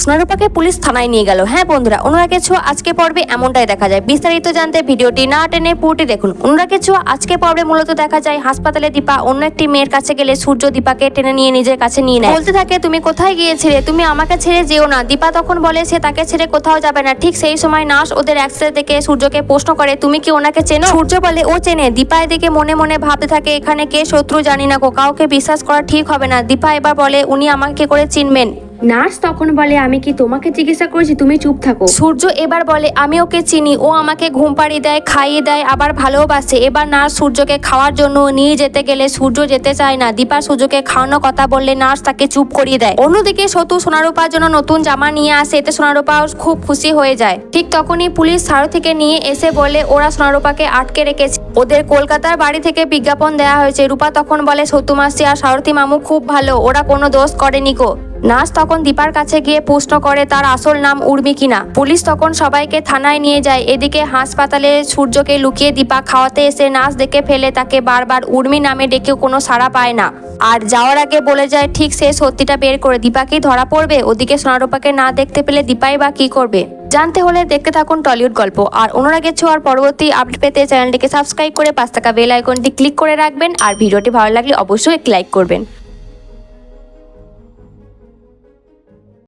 সোনারূপাকে police থানায় নিয়ে গেল। হ্যাঁ বন্ধুরা, অনুরাগের ছোঁয়া আজকে পর্বে এমনটাই দেখা যায়। বিস্তারিত জানতে ভিডিওটি না টেনে পুরোটি দেখুন। অনুরাগের ছোঁয়া আজকে পর্বে মূলত দেখা যায় হাসপাতালে দীপা, অন্য একটি মেয়ের কাছে গেলে সূর্য দীপাকে টেনে নিয়ে নিজের কাছে নিয়ে নেয়। বলতে থাকে, তুমি কোথায় গিয়েছিলে? তুমি আমাকে ছেড়ে যেও না। দীপা তখন বলে, সে তাকে ছেড়ে কোথাও যাবে না। ঠিক সেই সময় নার্স ওদের অ্যাক্সিডেন্ট দেখে সূর্যকে প্রশ্ন করে, তুমি কি ওনাকে চেনো? সূর্য বলে, ও চেনে। দীপা এদিকে মনে মনে ভাবতে থাকে, এখানে কে শত্রু জানি না গো, কাউকে বিশ্বাস করা ঠিক হবে না। দীপা এবার বলে, উনি আমাকে কি করে চিনবেন? নার্স তখন বলে, আমি কি তোমাকে জিজ্ঞাসা করেছি? তুমি চুপ থাকো। সূর্য এবার বলে, আমি ওকে চিনি। ও আমাকে ঘুম পাড়িয়ে দেয়, খাইয়ে দেয়, আবার ভালোবাসে। এবার নার্স সূর্যকে খাওয়ার জন্য নিয়ে যেতে গেলে সূর্য যেতে চায় না। দীপা সূর্যকে খাওয়ানোর কথা বললে নার্স তাকে চুপ করিয়ে দেয়। অন্যদিকে সতু সোনারূপার জন্য নতুন জামা নিয়ে আসে, এতে সোনারূপা খুব খুশি হয়ে যায়। ঠিক তখনই পুলিশ থেকে নিয়ে এসে বলে, ওরা সোনারূপাকে আটকে রেখেছে। ওদের কলকাতার বাড়ি থেকে বিজ্ঞাপন দেওয়া হয়েছে। রূপা তখন বলে, সতু মাসি আর সারথী মামু খুব ভালো। ওরা কোনো দোষ করেনি গো। নার্স তখন দীপার কাছে গিয়ে প্রশ্ন করে, তার আসল নাম উর্মি কিনা? পুলিশ তখন সবাইকে থানায় নিয়ে যায়। এদিকে হাসপাতালে সূর্যকে লুকিয়ে দীপা খাওয়াতে এসে নার্স দেখে ফেলে, তাকে বারবার উর্মি নামে ডেকেও কোনো সাড়া পায় না। আর যাওয়ার আগে বলে যায়, ঠিক সে সত্যিটা বের করে, দীপা কি ধরা পড়বে? ওদিকে সোনারূপাকে না দেখতে পেলে দীপাই বা কি করবে? জানতে হলে দেখতে থাকুন টলিউড গল্প। আর অনুরাগের ছোঁয়ার পরবর্তী আপডেট পেতে চ্যানেলটিকে সাবস্ক্রাইব করে পাঁচ টাকা বেল আইকনটি ক্লিক করে রাখবেন। আর ভিডিওটি ভালো লাগলে অবশ্যই লাইক করবেন।